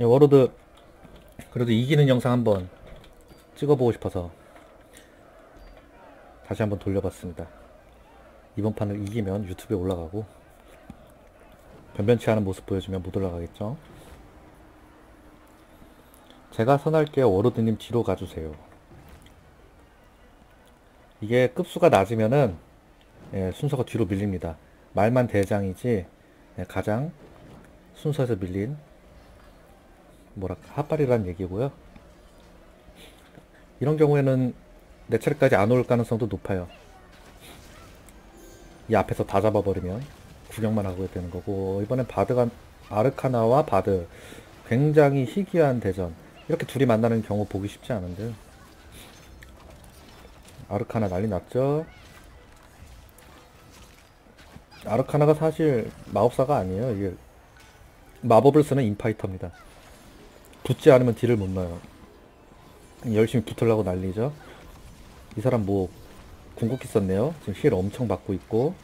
예, 워로드 그래도 이기는 영상 한번 찍어보고 싶어서 다시 한번 돌려봤습니다. 이번 판을 이기면 유튜브에 올라가고 변변치 않은 모습 보여주면 못 올라가겠죠. 제가 선할게요. 워로드님 뒤로 가주세요. 이게 급수가 낮으면은 예, 순서가 뒤로 밀립니다. 말만 대장이지 예, 가장 순서에서 밀린 뭐랄까 핫발이라는 얘기고요. 이런 경우에는 내 차례까지 안 올 가능성도 높아요. 이 앞에서 다 잡아버리면 구경만 하고 되는 거고 이번엔 바드가 아르카나와 바드. 굉장히 희귀한 대전. 이렇게 둘이 만나는 경우 보기 쉽지 않은데. 아르카나 난리 났죠? 아르카나가 사실 마법사가 아니에요. 이게 마법을 쓰는 인파이터입니다 붙지 않으면 딜을 못 넣어요. 열심히 붙으려고 난리죠. 이 사람 뭐 궁극기 썼네요. 지금 힐 엄청 받고 있고.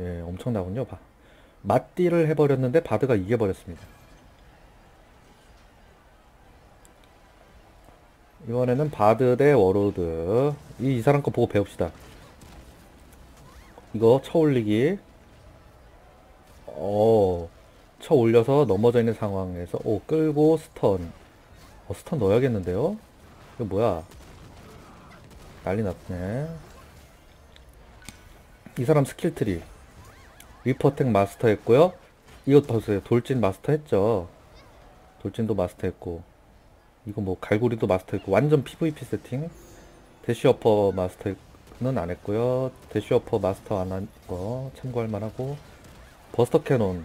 예 엄청나군요 봐. 맞딜을 해버렸는데 바드가 이겨버렸습니다. 이번에는 바드 대 워로드. 이, 이 사람 거 보고 배웁시다. 이거 쳐 올리기. 어, 쳐 올려서 넘어져 있는 상황에서 오 끌고 스턴. 어, 스턴 넣어야겠는데요? 이거 뭐야? 난리 났네. 이 사람 스킬트리. 리퍼텍 마스터 했고요. 이것 보세요 돌진 마스터 했죠. 돌진도 마스터 했고. 이거 뭐 갈고리도 마스터 했고. 완전 PVP 세팅. 대쉬어퍼 마스터는 안 했고요. 대쉬어퍼 마스터 안 한 거 참고할 만하고. 버스터 캐논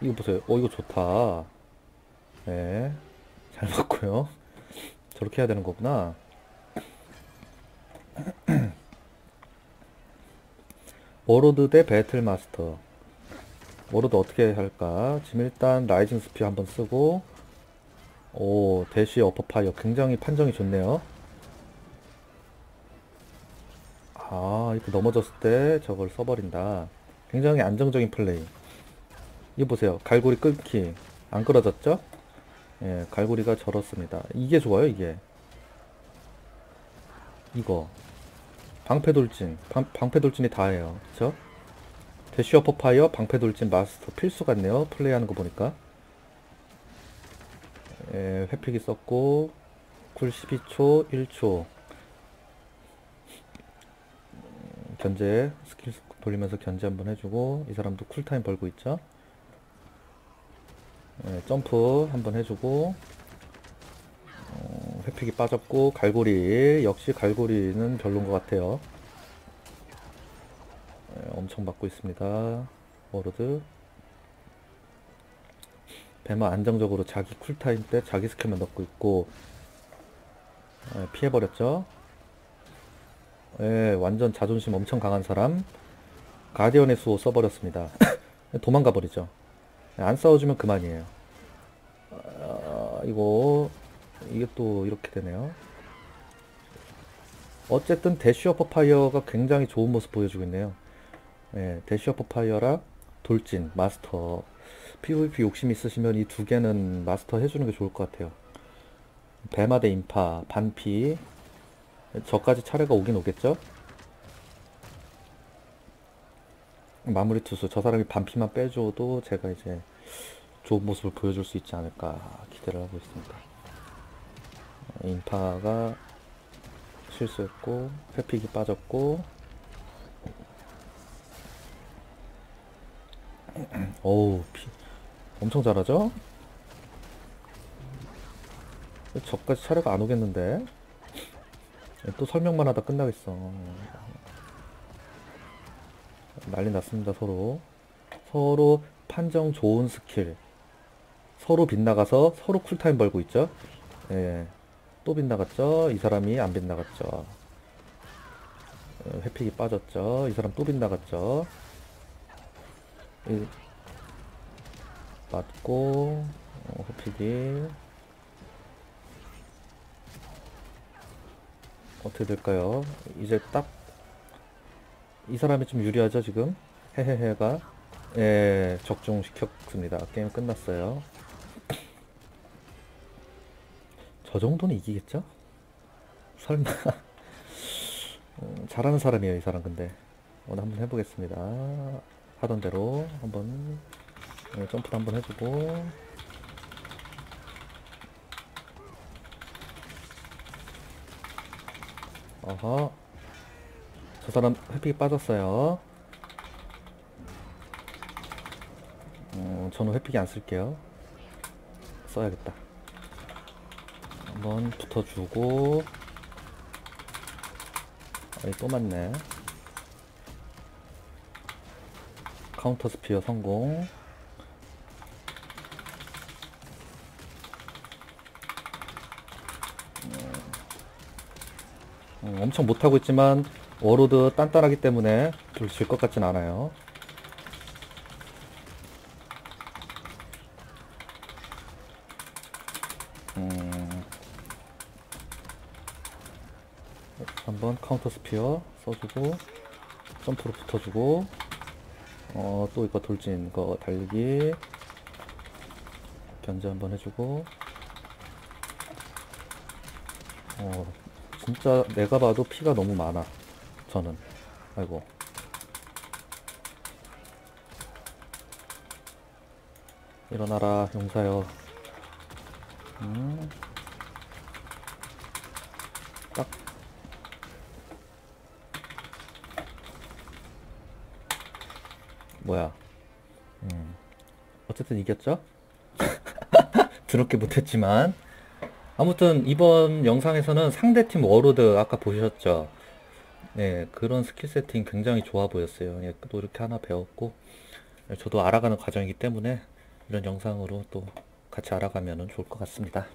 이거 보세요. 어 이거 좋다. 네잘 맞고요. 저렇게 해야 되는 거구나. 워로드 대 배틀 마스터. 워로드 어떻게 할까? 지금 일단 라이징 스피 한번 쓰고 오 대시 어퍼파이어. 굉장히 판정이 좋네요. 아 이렇게 넘어졌을 때 저걸 써버린다. 굉장히 안정적인 플레이 이거 보세요. 갈고리 끊기. 안 끌어졌죠? 예 갈고리가 절었습니다. 이게 좋아요 이게? 이거. 방패돌진. 방, 방패돌진이 다예요. 그쵸? 대시 어퍼 파이어 방패돌진 마스터. 필수 같네요. 플레이하는 거 보니까. 예, 회피기 썼고 쿨 12초 1초. 음, 견제 스킬 돌리면서 견제 한번 해주고 이 사람도 쿨타임 벌고 있죠 예, 점프 한번 해주고 어, 회피기 빠졌고 갈고리 역시 갈고리는 별론 것 같아요. 예, 엄청 맞고 있습니다. 워로드. 배마 안정적으로 자기 쿨타임 때 자기 스킬만 넣고 있고 예, 피해버렸죠? 예, 완전 자존심 엄청 강한 사람. 가디언의 수호 써버렸습니다. 도망가 버리죠. 예, 안 싸워주면 그만이에요. 아, 이거 이게 또 이렇게 되네요. 어쨌든 대쉬 어퍼 파이어가 굉장히 좋은 모습 보여주고 있네요. 예, 대쉬 어퍼 파이어랑 돌진 마스터. PVP 욕심 있으시면 이 두 개는 마스터 해주는 게 좋을 것 같아요. 배마 대 인파, 반피. 저까지 차례가 오긴 오겠죠? 마무리 투수 저 사람이 반피만 빼줘도 제가 이제 좋은 모습을 보여줄 수 있지 않을까 기대를 하고 있습니다. 인파가 실수했고 회픽이 빠졌고 어우 피, 엄청 잘하죠? 저까지 차례가 안 오겠는데? 또 설명만 하다 끝나겠어. 난리 났습니다, 서로. 서로 판정 좋은 스킬. 서로 빗나가서 서로 쿨타임 벌고 있죠? 예. 또 빗나갔죠? 이 사람이 안 빗나갔죠? 어, 회픽이 빠졌죠? 이 사람 또 빗나갔죠? 맞고 어, 호피기 어떻게 될까요? 이제 딱 이 사람이 좀 유리하죠 지금 헤헤헤가 예, 적중시켰습니다. 게임 끝났어요. 저 정도는 이기겠죠? 설마. 음, 잘하는 사람이에요, 이 사람 근데. 오늘 한번 해보겠습니다. 하던 대로 한번 네, 점프를 한번 해주고. 어허. 저 사람 회픽이 빠졌어요. 어, 저는 회픽이 안 쓸게요. 써야겠다. 한번 붙어주고. 아니, 또 맞네. 카운터 스피어 성공. 음, 엄청 못하고 있지만 워로드 단단하기 때문에 별로 질것 같진 않아요. 한번 카운터 스피어 써주고 점프로 붙어주고 어, 또 이거 돌진 거 달리기 견제 한번 해주고. 어, 진짜 내가 봐도 피가 너무 많아 저는. 아이고. 일어나라 용사여. 음. 뭐야 음. 어쨌든 이겼죠? 드럽게 못했지만 아무튼 이번 영상에서는 상대팀 워로드 아까 보셨죠? 네, 그런 스킬 세팅 굉장히 좋아 보였어요. 예, 또 이렇게 하나 배웠고 예, 저도 알아가는 과정이기 때문에 이런 영상으로 또 같이 알아가면 좋을 것 같습니다.